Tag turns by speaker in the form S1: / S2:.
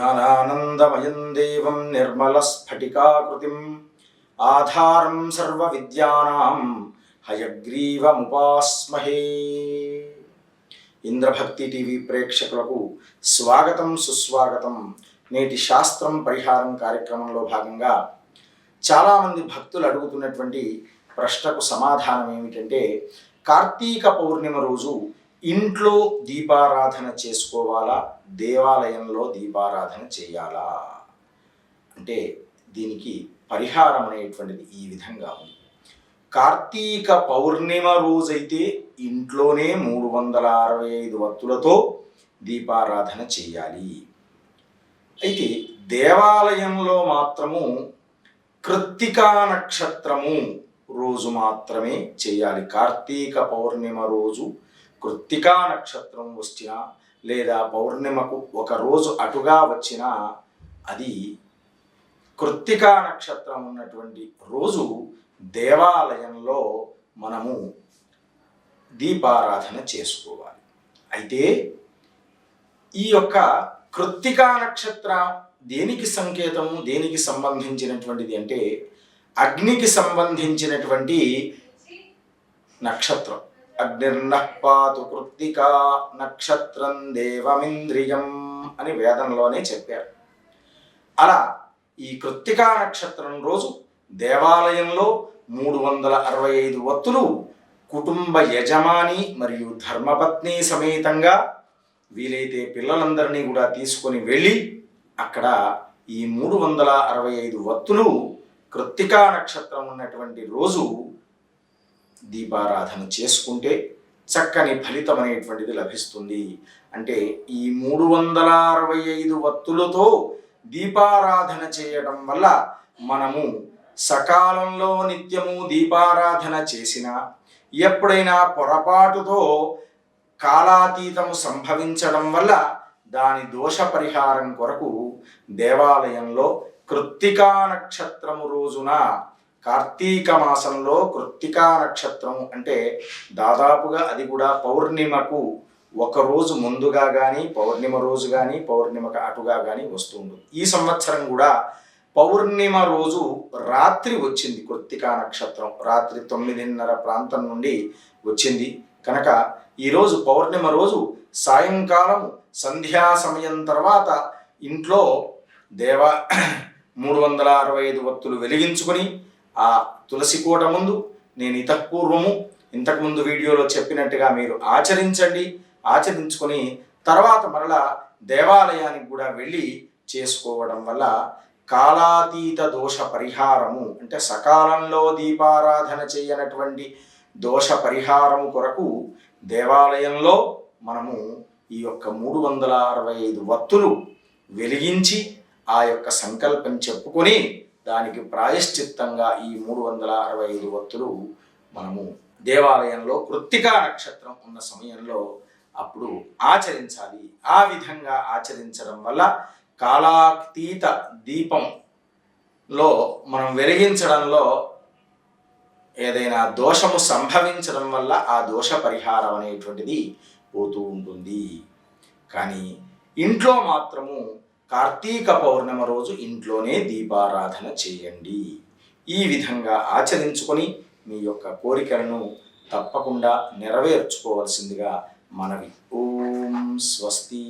S1: జ్ఞానానందమయం దేవం నిర్మలస్ఫటికాకృతిం ఆధారం సర్వవిద్యానాం హయగ్రీవముపాస్మహే ఇంద్రభక్తి టీవీ ప్రేక్షకులకు స్వాగతం సుస్వాగతం నేటి శాస్త్రం పరిహారం కార్యక్రమంలో భాగంగా చాలామంది భక్తులు అడుగుతున్నటువంటి ప్రశ్నకు సమాధానం ఏమిటంటే కార్తీక పౌర్ణిమ రోజు ఇంట్లో దీపారాధన చేసుకోవాలా? దేవాలయంలో దీపారాధన చేయాలా? అంటే దీనికి పరిహారం అనేటువంటిది ఈ విధంగా ఉంది. కార్తీక పౌర్ణిమ రోజైతే ఇంట్లోనే మూడు వందల అరవై ఐదు వత్తులతో దీపారాధన చేయాలి. అయితే దేవాలయంలో మాత్రము కృత్తికా నక్షత్రము రోజు మాత్రమే చేయాలి. కార్తీక పౌర్ణిమ రోజు కృత్తికా నక్షత్రం వచ్చినా లేదా పౌర్ణిమకు ఒక రోజు అటుగా వచ్చినా అది కృత్తికా నక్షత్రం ఉన్నటువంటి రోజు దేవాలయంలో మనము దీపారాధన చేసుకోవాలి. అయితే ఈ యొక్క కృత్తికా నక్షత్ర దేనికి సంకేతము దేనికి సంబంధించినటువంటిది అంటే అగ్నికి సంబంధించినటువంటి నక్షత్రం. అగ్నిర్నఃపాతు కృత్తికా నక్షత్రం దేవమింద్రియం అని వేదంలోనే చెప్పారు. అలా ఈ కృత్తికా నక్షత్రం రోజు దేవాలయంలో మూడు వందల అరవై ఐదు వత్తులు కుటుంబ యజమాని మరియు ధర్మపత్ని సమేతంగా వీలైతే పిల్లలందరినీ కూడా తీసుకొని వెళ్ళి అక్కడ ఈ మూడు వందల అరవై ఐదు వత్తులు కృత్తికా నక్షత్రం ఉన్నటువంటి రోజు దీపారాధన చేసుకుంటే చక్కని ఫలితం అనేటువంటిది లభిస్తుంది. అంటే ఈ మూడు వందల అరవై ఐదు వత్తులతో దీపారాధన చేయడం వల్ల మనము సకాలంలో నిత్యము దీపారాధన చేసిన ఎప్పుడైనా పొరపాటుతో కాలాతీతము సంభవించడం వల్ల దాని దోష పరిహారం కొరకు దేవాలయంలో కృత్తికా నక్షత్రము రోజున కార్తీక మాసంలో కృత్తికా నక్షత్రం అంటే దాదాపుగా అది కూడా పౌర్ణిమకు ఒక రోజు ముందుగా కానీ పౌర్ణిమ రోజు కానీ పౌర్ణిమకు అటుగా కానీ వస్తుంది ఈ సంవత్సరం కూడా పౌర్ణిమ రోజు రాత్రి వచ్చింది కృత్తికా నక్షత్రం. రాత్రి తొమ్మిదిన్నర ప్రాంతం నుండి వచ్చింది. కనుక ఈరోజు పౌర్ణిమ రోజు సాయంకాలం సంధ్యా సమయం తర్వాత ఇంట్లో దేవ మూడు వందల అరవై ఐదు వత్తులు వెలిగించుకొని ఆ తులసి కోట ముందు నేను ఇతపూర్వము ఇంతకుముందు వీడియోలో చెప్పినట్టుగా మీరు ఆచరించండి. ఆచరించుకొని తర్వాత మరలా దేవాలయానికి కూడా వెళ్ళి చేసుకోవడం వల్ల కాలాతీత దోష పరిహారము అంటే సకాలంలో దీపారాధన చేయనటువంటి దోష పరిహారము కొరకు దేవాలయంలో మనము ఈ యొక్క మూడు వందల అరవై ఐదు వత్తులు వెలిగించి ఆ యొక్క సంకల్పం చెప్పుకొని దానికి ప్రాయశ్చిత్తంగా ఈ మూడు వందల అరవై ఐదు వత్తులు మనము దేవాలయంలో కృత్తికా నక్షత్రం ఉన్న సమయంలో అప్పుడు ఆచరించాలి. ఆ విధంగా ఆచరించడం వల్ల కాలాతీత దీపంలో మనం వెలిగించడంలో ఏదైనా దోషము సంభవించడం వల్ల ఆ దోష పరిహారం అనేటువంటిది పోతూ ఉంటుంది. కానీ ఇంట్లో మాత్రము కార్తీక పౌర్ణమ రోజు ఇంట్లోనే దీపారాధన చేయండి. ఈ విధంగా ఆచరించుకొని మీ యొక్క కోరికలను తప్పకుండా నెరవేర్చుకోవాల్సిందిగా మనవి. ఓం స్వస్తి.